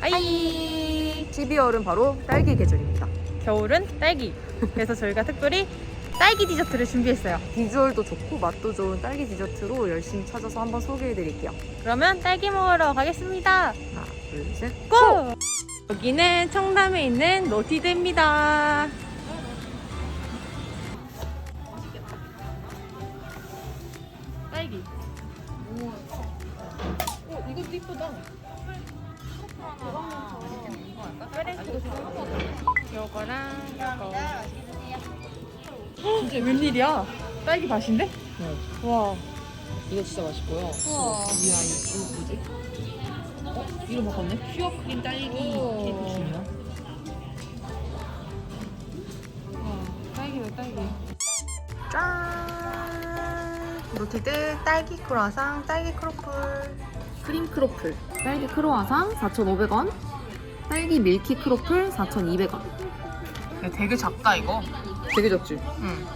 아이 12월은 바로 딸기 계절입니다. 겨울은 딸기 그래서 저희가 특별히 딸기 디저트를 준비했어요. 비주얼도 좋고 맛도 좋은 딸기 디저트로 열심히 찾아서 한번 소개해 드릴게요. 그러면 딸기 먹으러 가겠습니다. 하나, 둘, 셋. 고! 여기는 청담에 있는 노티드입니다. 딸기. 오 이것도 이쁘다. 요거 진짜 웬일이야? 딸기 맛인데? 와 이거 진짜 맛있고요. 우와 이야, 이거 뭐지? 어? 이거 바꿨네? 퓨어 크림 딸기 오. 케이크 중이야. 와, 딸기네 딸기 짠! 노티드 딸기 크로아상, 딸기 크로플. 크림 크로플. 딸기 크로아상 4,500원. 딸기 밀키 크로플 4,200원. 야, 되게 작다 이거 되게 적지? 응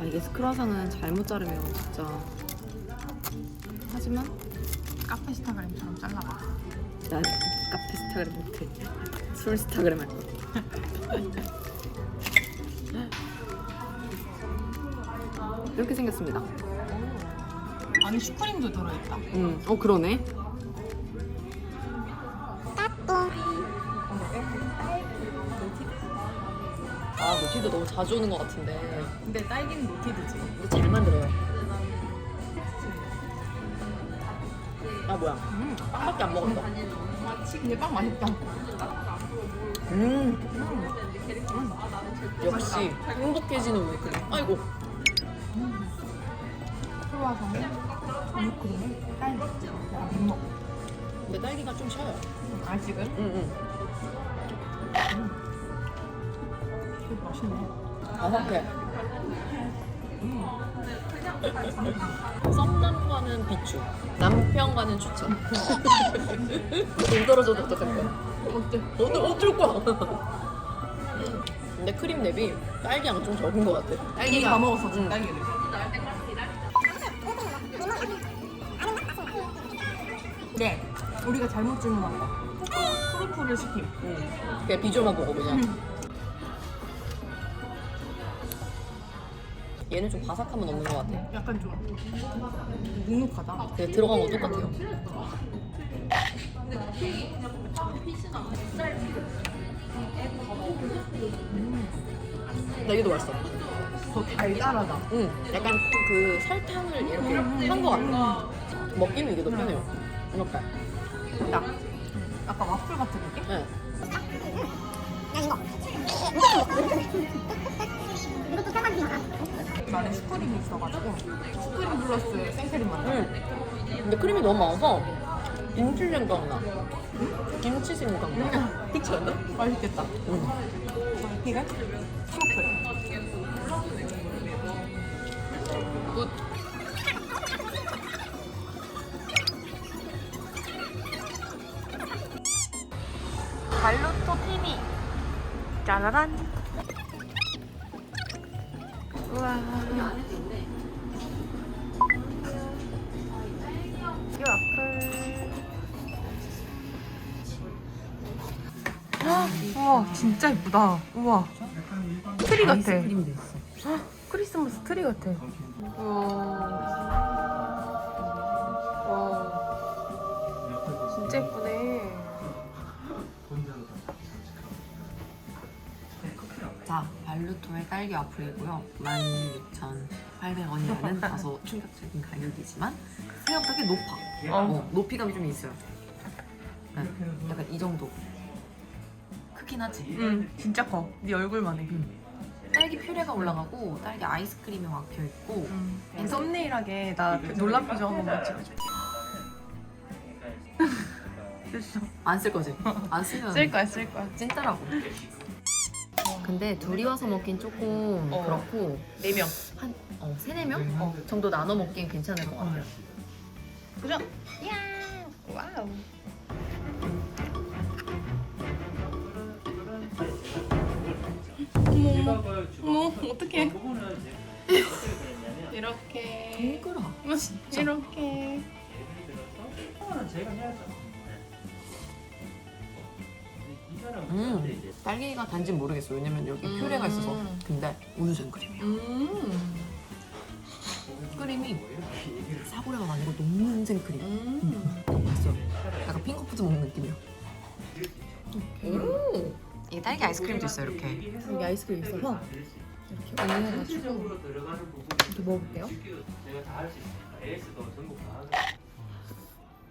아, 이게 크로아상은 잘못 자르면 진짜. 하지만 카페 스타그램처럼 잘라봐 난 카페 스타그램 못해. 술 스타그램 할 거야. 이렇게 생겼습니다. 안에 슈크림도 들어있다 음, 어 그러네. 아, 노티드 너무 자주 오는 것 같은데. 근데 딸기는 노티드지 이거 잘 만들어요. 아 뭐야? 음, 빵밖에 안 먹었어. 근데 빵 맛있다 음. 역시 행복해지는 우리 그림. 아이고. 크로와상에 아이크림에 딸기 못 먹어 근데 딸기가 좀 쉬어요. 아 지금? 응, 응. 맛있네 바삭해. 썸남과는 비추, 남편과는 추천. 돈 떨어져도 어떡할 거야? 어때? 어떨, 어쩔 거야? 근데 크림 랩이 딸기향 좀 적은 것 같아. 딸기가 다 먹었어 지금 응. 딸기를 네 우리가 잘못 주문한 거 크로플을 시킴 응. 그냥 비주얼만 보고 그냥. 얘는 좀 바삭함은 없는 것 같아. 약간 좀 눅눅하다 근데 들어간 거 똑같아요. 나 이게 더 맛있어. 더 달달하다 응, 약간 그 설탕을 이렇게 한거 같아. 먹기는 이게 더 편해요. 이렇게. 딱 아까 와플 같은 느낌? 네. 이 안에 슈크림이 있어가지고 슈크림 플러스 생크림 맛 응. 근데 크림이 너무 많아서 김치 생각 나. 김치 생각 나. 그렇지 않나? 맛있겠다 응. 이게 굿. 발로토 TV 짜라란 우와. 이 와플 우와 진짜 예쁘다. 우와. 트리 같아. 크리스마스 트리 같아. 우와. 와. 진짜 예쁘네 발루토의 딸기 와플이고요. 16,800원이라는 다소 충격적인 가격이지만 생각보다 꽤 높아. 어. 어, 높이감이 좀 있어요. 네, 약간 이 정도. 크긴 하지. 응 진짜 커 네 얼굴만 해 딸기 퓨레가 올라가고 딸기 아이스크림이 막혀 있고 음. 썸네일하게 나 놀란 표정 한 번만 찍어줘. 됐어. 안 쓸 거지? 안 쓰면 쓸 거야, 쓸 거야. 찐따라고. 근데 둘이 와서 먹긴 조금 어. 그렇고 4명. 한 어, 세네 명 어, 정도 나눠 먹긴 괜찮을 것 같아요. 그죠? 이야. 와우. 어머, 어머. 어머, 어떡해. 이렇게. 동그라. 이렇게. 통화는 제가 해야죠. 음. 딸기가 단지 모르겠어. 왜냐면 여기 음. 퓨레가 있어서. 근데 우유 생 크림이야. 음. 크림이 뭐 이렇게 얘기를 사고래가 아니고 녹는 생 크림. 음. 맛있어. 약간 핑크푸드 먹는 느낌이야. 오. 이 딸기 아이스크림도 있어요. 이렇게. 여기 아이스크림 있어서 이렇게 올려가지고 전체적으로 들어가는 부분 이렇게 먹어볼게요. 내가 다 할 수 있으니까 AS도 전부 다 하고.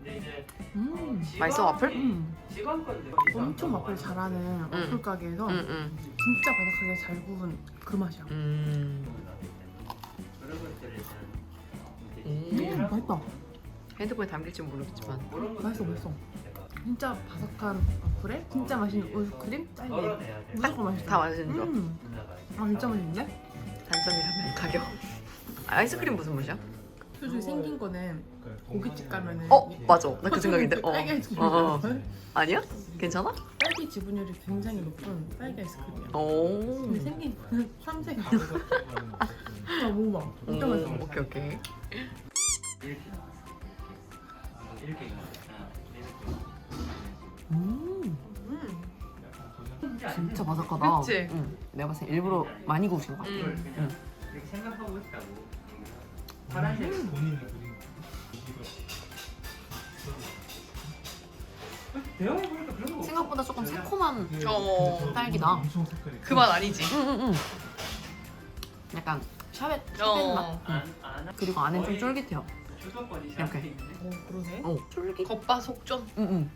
근데 이제 음. 지방- 맛있어 와플? 음. 지방 건데 엄청 와플 잘하는 와플 가게에서 응 응. 진짜 바삭하게 잘 구운 그 맛이야. 음. 그런 음. 음, 하고 맛있다. 핸드폰에 담길지 모르겠지만. 그런 것들을 맛있어, 맛있어. 진짜 바삭한 와플에 진짜 맛있는 우유 크림 딸기. 덜어내야 돼. 무조건 맛있어. 다 맛있는 줄. 음. 누나가 아 진짜 맛있는데? 단점이라면 가격. 아이스크림 무슨 맛이야? 솔직히 생긴 거는 고깃집 가면은 어 맞아. 나 그 생각인데. 어. 딸기 아이스크림. 어, 어. 아니야? 괜찮아? 딸기 지분율이 굉장히 높은 딸기 아이스크림이야. 오. 근데 생긴 거는 삼색. 아 먹어봐. 진짜 오, 맛있어. 오케이 오케이. 이렇게 나왔어. 이렇게 나왔어. 이렇게. 음. 음. 진짜 바삭하다. 그치? 응. 내가 봤을 때 일부러 많이 구우신 것 같아. 이걸 그냥 이렇게 생각하고 있다고. 파란색 본인이 그린 대화해보니까 그런 거 생각보다 조금 새콤한 어. 딸기다. 그 맛 아니지? 응응응. 약간 샤벳 샤벳 어. 맛. 안, 안 그리고 안에 좀 쫄깃해요. 주도권이 이렇게. 있는데 어 그러네. 어 쫄깃. 겉바속촉 응응.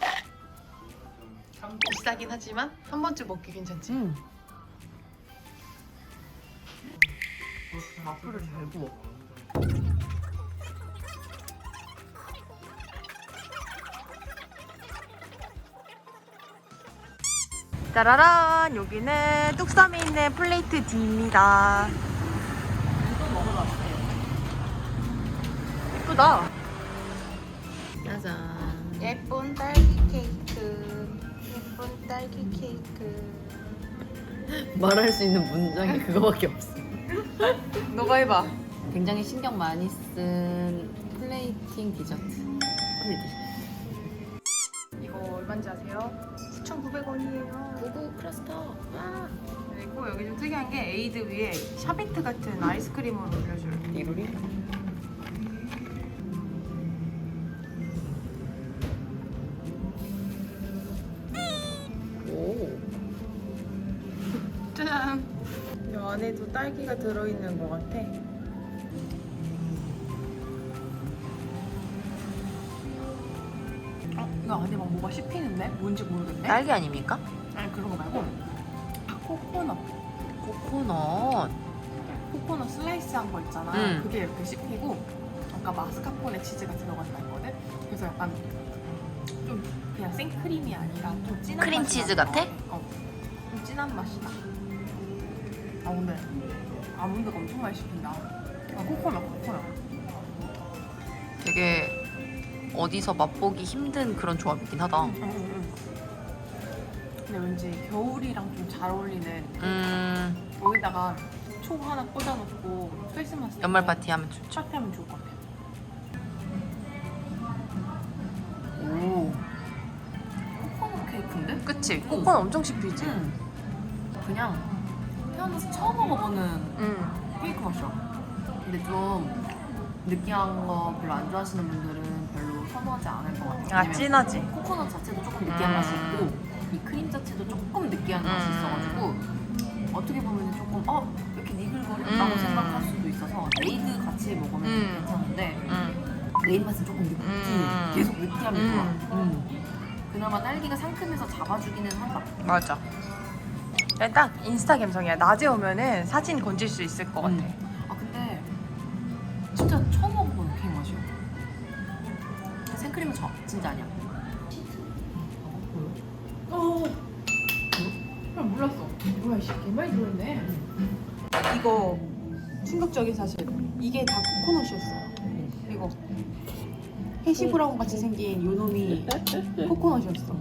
좀 참고 비싸긴 하지만 한 번쯤 먹기 괜찮지. 음. 와플을 잘 구워. 짜라란 여기는 뚝섬에 있는 플레이트 D입니다. 예쁘다. 짜잔. 예쁜 딸기 케이크. 예쁜 딸기 케이크. 말할 수 있는 문장이 그거밖에 없어. 너가 해봐. 굉장히 신경 많이 쓴 플레이팅 디저트. 플레이팅. 이거 얼마인지 아세요? 9,900원이에요. 고고 클러스터. 와. 그리고 여기 좀 특이한 게 에이드 위에 샤베트 같은 아이스크림을 올려줘요. 이루리? 오. 짠! 이 안에도 딸기가 들어있는 것 같아. 뭐가 씹히는데? 뭔지 모르겠네. 딸기 아닙니까? 아니 그런 거 말고 아, 코코넛. 코코넛. 코코넛 슬라이스한 거 있잖아. 음. 그게 이렇게 씹히고 아까 마스카포네 치즈가 들어간다 했거든. 그래서 약간 좀 그냥 생크림이 아니라 좀 진한 크림 맛이 치즈 나서, 같아? 어, 좀 진한 맛이다. 아 근데 아몬드가 엄청 많이 씹힌다. 아, 코코넛 코코넛. 되게 어디서 맛보기 힘든 그런 조합이긴 하다. 응, 응, 응. 근데 왠지 겨울이랑 좀 잘 어울리는 음, 여기다가 초 하나 꽂아놓고 크리스마스 때 연말 파티 하면 좋죠. 파티하면 좋을 것 같아. 오. 코코넛 케이크인데? 그치? 코코넛 엄청 씹히지? 그냥 태어나서 처음 먹어보는 응. 케이크 맛이야. 근데 좀 느끼한 거 별로 안 좋아하시는 분들은 선호하지 않을 것 같아요. 아 왜냐면 진하지? 코코넛 자체도 조금 느끼한 음. 맛이 있고 이 크림 자체도 조금 느끼한 맛이 음. 있어가지고 어떻게 보면 조금 어 이렇게 니글거리라고 음. 생각할 수도 있어서 에이드 같이 먹으면 음. 괜찮은데 응. 내 입맛은 조금 느끼 음. 계속 느끼함이 음. 좋아. 음. 그나마 딸기가 상큼해서 잡아주기는 한다. 맞아. 딱 인스타 감성이야. 낮에 오면은 사진 건질 수 있을 것 같아. 음. 아 근데 진짜 진짜 아니야. 오. 잘 몰랐어. 뭐야, 씨, 개많이 들어있네. 이거 충격적인 사실. 이게 다 코코넛이었어요. 이거 해시 브라운 같이 생긴 요 놈이 코코넛이었어.